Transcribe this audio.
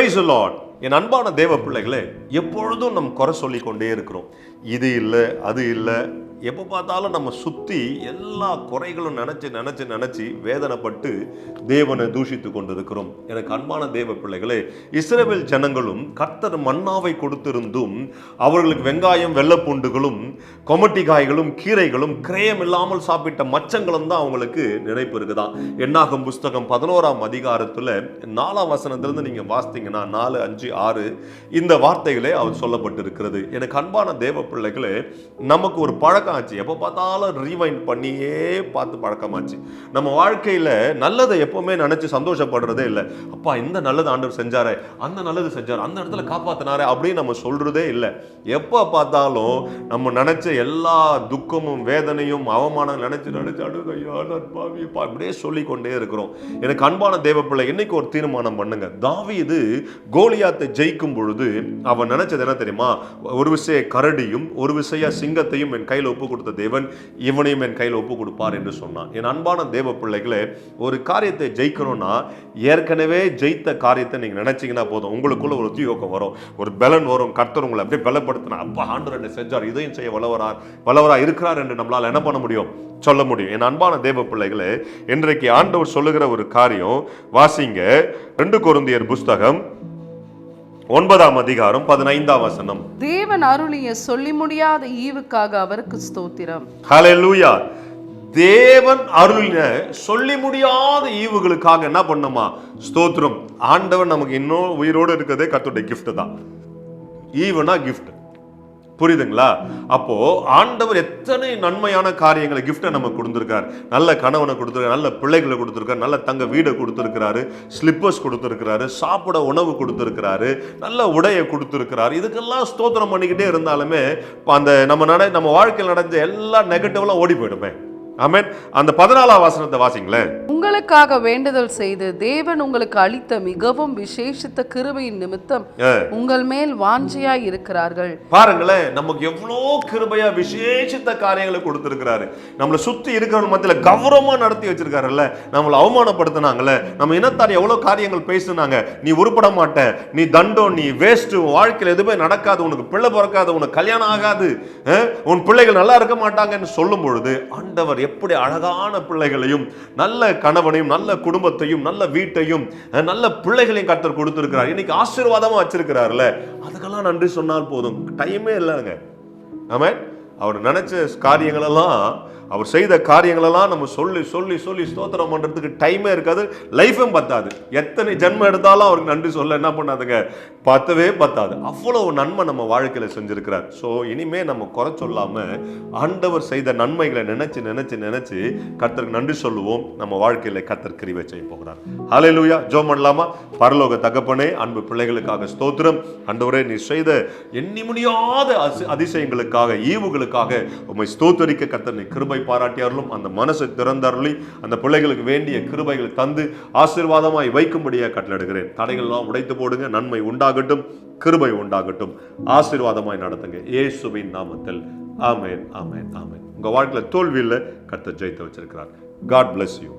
Price Lord என் அன்பான தேவ பிள்ளைகளே எப்பொழுதும் நம் குறை சொல்லிக்கொண்டே இருக்கிறோம். இது இல்லை அது இல்லை எப்போ பார்த்தாலும் நம்ம சுற்றி எல்லா குறைகளும் நினச்சி நினச்சி நினச்சி வேதனைப்பட்டு தேவனை தூஷித்து கொண்டிருக்கிறோம். எனக்கு அன்பான தேவ பிள்ளைகளே இஸ்ரேவேல் ஜனங்களும் கர்த்தர் மன்னாவை கொடுத்திருந்தும் அவர்களுக்கு வெங்காயம் வெள்ளப்பூண்டுகளும் கொமட்டி காய்களும் கீரைகளும் கிரயம் இல்லாமல் சாப்பிட்ட மச்சங்களும் தான் அவங்களுக்கு நினைப்பு இருக்குதான் என்னாகும் புஸ்தகம் பதினோராம் அதிகாரத்தில் நாலாம் வசனத்திலிருந்து நீங்கள் வாசித்தீங்கன்னா நாலு அஞ்சு ஆறு இந்த வார்த்தைகளே அவர் சொல்லப்பட்டிருக்கிறது. எனக்கு அன்பான தேவ பிள்ளைகளே நமக்கு ஒரு பழக்கம் ஆச்சு எப்போ பார்த்தாலும் ரீவைண்ட் பண்ணியே பார்த்து பழக்கமாச்சு. நம்ம வாழ்க்கையில் நல்லதை எப்போவுமே நினச்சி சந்தோஷப்படுறதே இல்லை. அப்பா இந்த நல்லது ஆண்டவர் செஞ்சாரே அந்த நல்லது செஞ்சார் அந்த இடத்துல காப்பாத்தினாரே அப்படின்னு நம்ம சொல்கிறதே இல்லை. எப்போ பார்த்தாலும் நம்ம நினச்ச எல்லா துக்கமும் வேதனையும் அவமானம் நினச்சி நினைச்சு அழுகையா நட்பாவியப்பா இப்படியே சொல்லி கொண்டே இருக்கிறோம். எனக்கு அன்பான தேவ பிள்ளை இன்னைக்கு ஒரு தீர்மானம் பண்ணுங்க. தாவி இது கோலியாத்தை ஜெயிக்கும் பொழுது அவன் நினைச்சது என்ன தெரியுமா? ஒரு விஷய கரடியும் ஒரு விஷய சிங்கத்தையும் என் கையில் ஒப்பு கொடுத்த தேவன் இவனையும் என் கையில் ஒப்பு கொடுப்பார் என்று சொன்னான். என் அன்பான தேவ பிள்ளைகளே ஒரு காரியத்தை ஜெயிக்கணும்னா ஏற்கனவே ஜெயித்த காரியத்தை நீங்கள் நினைச்சீங்கன்னா போதும். உங்களுக்குள்ள ஒரு உத்தியோகம் வரும். ஒரு பலன் வரும். கர்த்தர் உங்களை அப்படியே பலப்படுத்தினா அப்பா ஆண்டு ரெண்டு செஞ்சார். இதையும் செய்ய வளவரார் வளவராக இருக்கிறார் என்று நம்மளால் என்ன பண்ண முடியும்? சொல்ல முடியும். என் அன்பான தேவ பிள்ளைகளே இன்றைக்கு ஆண்டவர் சொல்லுகிற ஒரு காரியம் வாசிங்க ரெண்டு குருந்தியர் புஸ்தகம் ஒன்பதாம் அதிகாரம் பதினைந்தாம் வசனம். தேவன் அருளிய சொல்லி முடியாத ஈவுக்காக அவருக்கு ஸ்தோத்திரம். ஹalleluya தேவன் அருளின சொல்லி முடியாத ஈவுகளுக்காக என்ன பண்ணுமா? ஸ்தோத்திரம். ஆண்டவன் நமக்கு இன்னும் உயிரோடு இருக்கிறதே கர்த்தருடைய gift தான். ஈவுனா gift. புரியுதுங்களா? அப்போ ஆண்டவர் எத்தனை நன்மையான காரியங்களை கிஃப்டை நமக்கு கொடுத்துருக்கார். நல்ல கணவனை கொடுத்துருக்காரு நல்ல பிள்ளைகளை கொடுத்துருக்காரு நல்ல தங்க வீடை கொடுத்துருக்கிறாரு ஸ்லிப்பர்ஸ் கொடுத்துருக்கிறாரு சாப்பிட உணவு கொடுத்துருக்கிறாரு நல்ல உடையை கொடுத்துருக்கிறாரு. இதுக்கெல்லாம் ஸ்தோத்திரம் பண்ணிக்கிட்டே இருந்தாலுமே அந்த நம்ம நட நம்ம வாழ்க்கையில் நடந்த எல்லா நெகட்டிவ்லாம் ஓடி போயிடுமே. ஆமென். அந்த பதினாலாம் வாசனத்தை வாசிங்களேன். உங்களுக்காக வேண்டுதல் செய்து தேவன் உங்களுக்கு அளித்த மிகவும் விசேஷித்த கிருபையின் நிமித்தம். உங்கள் மேல் வாஞ்சையாய் இருக்கிறார்கள். பாருங்களேன் நமக்கு எவ்வளோ கிருபையா விசேஷித்த காரியங்களை கொடுத்துருக்கிறாரு. நம்மளை சுத்தி இருக்கிறவங்க மத்தியில கௌரவமா நடத்தி வச்சிருக்காருல்ல. நம்மளை அவமானப்படுத்தினாங்கல்ல. நம்ம இனத்தார் எவ்வளவு காரியங்கள் பேசுனாங்க. நீ உருப்பட மாட்ட. நீ தண்டம் நீ வேஸ்ட் வாழ்க்கையில் எதுவுமே நடக்காது. உனக்கு பிள்ளை பிறக்காது. உனக்கு கல்யாணம் ஆகாது. உன் பிள்ளைகள் நல்லா இருக்க மாட்டாங்கன்னு சொல்லும் பொழுது ஆண்டவர் எப்படி அழகான பிள்ளைகளையும் நல்ல கணவனையும் நல்ல குடும்பத்தையும் நல்ல வீட்டையும் அஹ், நல்ல பிள்ளைகளையும் கர்த்தர் கொடுத்துருக்கிறார். இன்னைக்கு ஆசீர்வாதமா வச்சிருக்கிறாருல்ல அதுக்கெல்லாம் நன்றி சொன்னால் போதும். டைமே இல்லைங்க. ஆமாம் அவர் நினைச்ச காரியங்களெல்லாம் அவர் செய்த காரியங்களெல்லாம் நம்ம சொல்லி சொல்லி சொல்லி ஸ்தோத்திரம் பண்ணுறதுக்கு டைமே இருக்காது லைஃபும் பத்தாது. எத்தனை ஜென்மம் எடுத்தாலும் அவருக்கு நன்றி சொல்ல என்ன பண்ணாதுங்க? பத்தவே பத்தாது. அவ்வளவு நன்மை நம்ம வாழ்க்கையில் செஞ்சிருக்கிறார். ஸோ இனிமே நம்ம குறை சொல்லாம ஆண்டவர் செய்த நன்மைகளை நினைச்சு நினைச்சு நினைச்சு கர்த்தருக்கு நன்றி சொல்லுவோம். நம்ம வாழ்க்கையில் கர்த்தர் கிரிவை செய்ய போகிறார். ஹalleluya ஜோ பண்ணலாமா? பரலோக தகப்பனே அன்பு பிள்ளைகளுக்காக ஸ்தோத்திரம். அண்டவரே நீ செய்த எண்ணி முடியாத அதிசயங்களுக்காக ஈவுகளுக்காக உண்மை ஸ்தோத்தரிக்க கர்த்தர் கிருபை கிருபை பாராட்டியார்களும் அந்த மனசை திறந்தாருளி அந்த பிள்ளைகளுக்கு வேண்டிய கிருபைகளை தந்து ஆசீர்வாதமாய் வைக்கும்படியாக கட்டளையிடுகிறேன். தடைகள்லாம் உடைத்து போடுங்க நன்மை உண்டாகட்டும் கிருபை உண்டாகட்டும். ஆசீர்வாதமாய் நடத்துங்க. ஏசுவின் நாமத்தில். ஆமேன் ஆமேன் ஆமேன். உங்கள் வாழ்க்கையில் தோல்வியில் கர்த்தர் ஜெயித்து வச்சிருக்கிறார். God bless you